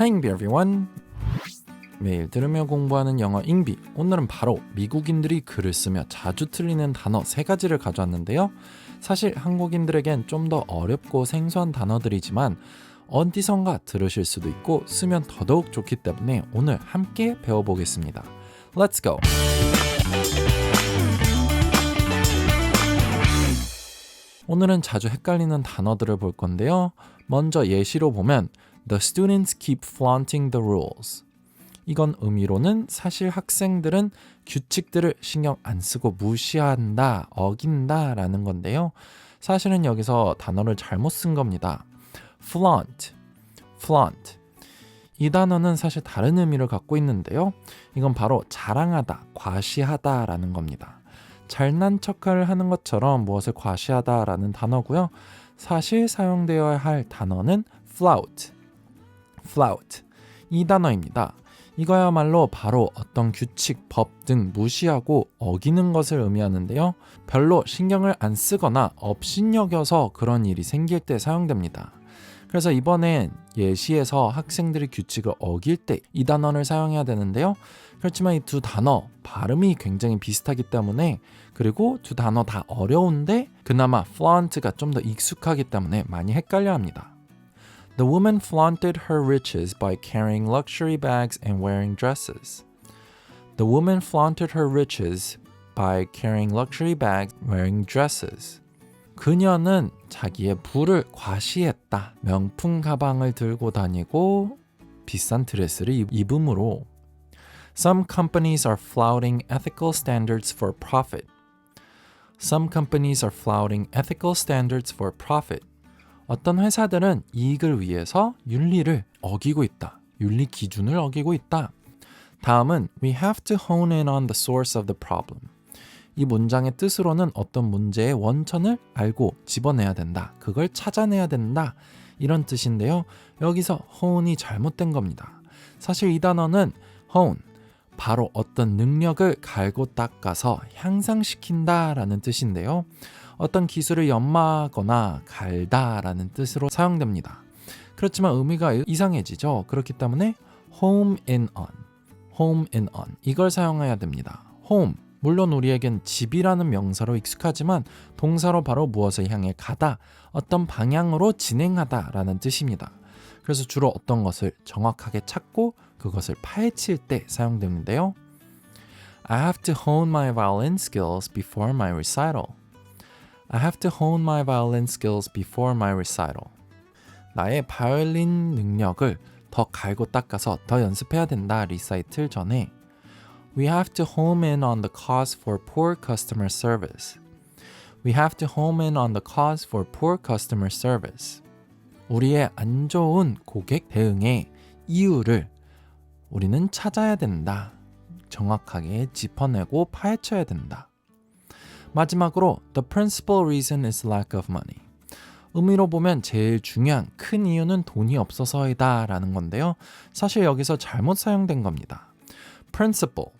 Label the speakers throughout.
Speaker 1: Hi, Ingbi everyone. 매일 들으며 공부하는 영어 잉비. 오늘은 바로 미국인들이 글을 쓰며 자주 틀리는 단어 세 가지를 가져왔는데요. 사실 한국인들에겐 좀 더 어렵고 생소한 단어들이지만 어디선가 들으실 수도 있고 쓰면 더더욱 좋기 때문에 오늘 함께 배워보겠습니다. Let's go. 오늘은 자주 헷갈리는 단어들을 볼 건데요. 먼저 예시로 보면 The students keep flaunting the rules. 이건 의미로는 사실 학생들은 규칙들을 신경 안 쓰고 무시한다, 어긴다 라는 건데요. 사실은 여기서 단어를 잘못 쓴 겁니다. flaunt, flaunt. 이 단어는 사실 다른 의미를 갖고 있는데요. 이건 바로 자랑하다, 과시하다 라는 겁니다. 잘난 척을 하는 것처럼 무엇을 과시하다 라는 단어고요. 사실 사용되어야 할 단어는 flout, flout. 이 단어입니다. 이거야말로 바로 어떤 규칙, 법 등 무시하고 어기는 것을 의미하는데요. 별로 신경을 안 쓰거나 업신여겨서 그런 일이 생길 때 사용됩니다. 그래서 이번엔 예시에서 학생들이 규칙을 어길 때 이 단어를 사용해야 되는데요. 그렇지만 이 두 단어 발음이 굉장히 비슷하기 때문에 그리고 두 단어 다 어려운데 그나마 flaunt가 좀 더 익숙하기 때문에 많이 헷갈려 합니다. The woman flaunted her riches by carrying luxury bags and wearing dresses. The woman flaunted her riches by carrying luxury bags, wearing dresses. 그녀는 자기의 부를 과시했다. 명품 가방을 들고 다니고 비싼 드레스를 입- 입음으로 Some companies are flouting ethical standards for profit. Some companies are flouting ethical standards for profit. 어떤 회사들은 이익을 위해서 윤리를 어기고 있다. 윤리 기준을 어기고 있다. 다음은 we have to hone in on the source of the problem. 이 문장의 뜻으로는 어떤 문제의 원천을 알고 집어내야 된다. 그걸 찾아내야 된다. 이런 뜻인데요. 여기서 hone이 잘못된 겁니다. 사실 이 단어는 hone 바로 어떤 능력을 갈고 닦아서 향상시킨다라는 뜻인데요. 어떤 기술을 연마하거나 갈다라는 뜻으로 사용됩니다. 그렇지만 의미가 이상해지죠. 그렇기 때문에 home in on, home in on 이걸 사용해야 됩니다. home 물론 우리에겐 집이라는 명사로 익숙하지만 동사로 바로 무엇을 향해 가다, 어떤 방향으로 진행하다라는 뜻입니다. 그래서 주로 어떤 것을 정확하게 찾고 그것을 파헤칠 때 사용되는데요. I have to hone my violin skills before my recital. I have to hone my violin skills before my recital. 나의 바이올린 능력을 더 갈고 닦아서 더 연습해야 된다. 리사이틀 전에 We have to home in on the cause for poor customer service. We have to home in on the cause for poor customer service. 우리의 안 좋은 고객 대응의 이유를 우리는 찾아야 된다. 정확하게 짚어내고 파헤쳐야 된다. 마지막으로 The principal reason is lack of money. 의미로 보면 제일 중요한 큰 이유는 돈이 없어서이다 라는 건데요. 사실 여기서 잘못 사용된 겁니다. principal,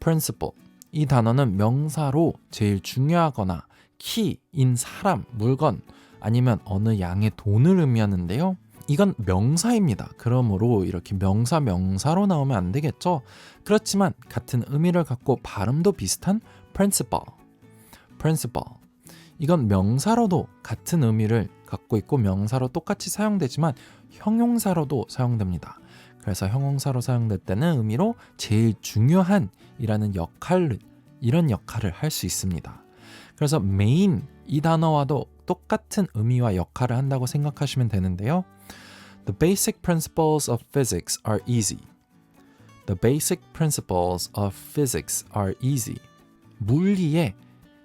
Speaker 1: principal. 이 단어는 명사로 제일 중요하거나 키인 사람, 물건 아니면 어느 양의 돈을 의미하는데요. 이건 명사입니다. 그러므로 이렇게 명사 명사로 나오면 안 되겠죠. 그렇지만 같은 의미를 갖고 발음도 비슷한 principal, principal. 이건 명사로도 같은 의미를 갖고 있고 명사로 똑같이 사용되지만 형용사로도 사용됩니다. 그래서 형용사로 사용될 때는 의미로 제일 중요한 이라는 역할 이런 역할을 할 수 있습니다. 그래서 main 이 단어와도 똑같은 의미와 역할을 한다고 생각하시면 되는데요. The basic principles of physics are easy. The basic principles of physics are easy. 물리의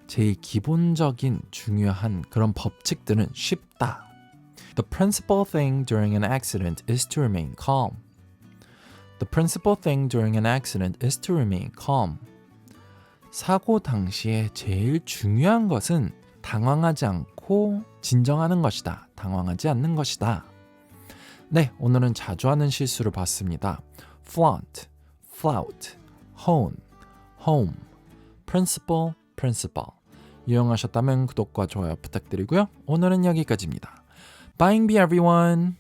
Speaker 1: 제일 기본적인 중요한 그런 법칙들은 쉽다. The principal thing during an accident is to remain calm. The principal thing during an accident is to remain calm. 사고 당시에 제일 중요한 것은 당황하지 않고 진정하는 것이다. 당황하지 않는 것이다. 네, 오늘은 자주 하는 실수를 봤습니다. flaunt, flout, hone, home, principal, principal. 유용하셨다면 구독과 좋아요 부탁드리고요. 오늘은 여기까지입니다. Bye, everyone.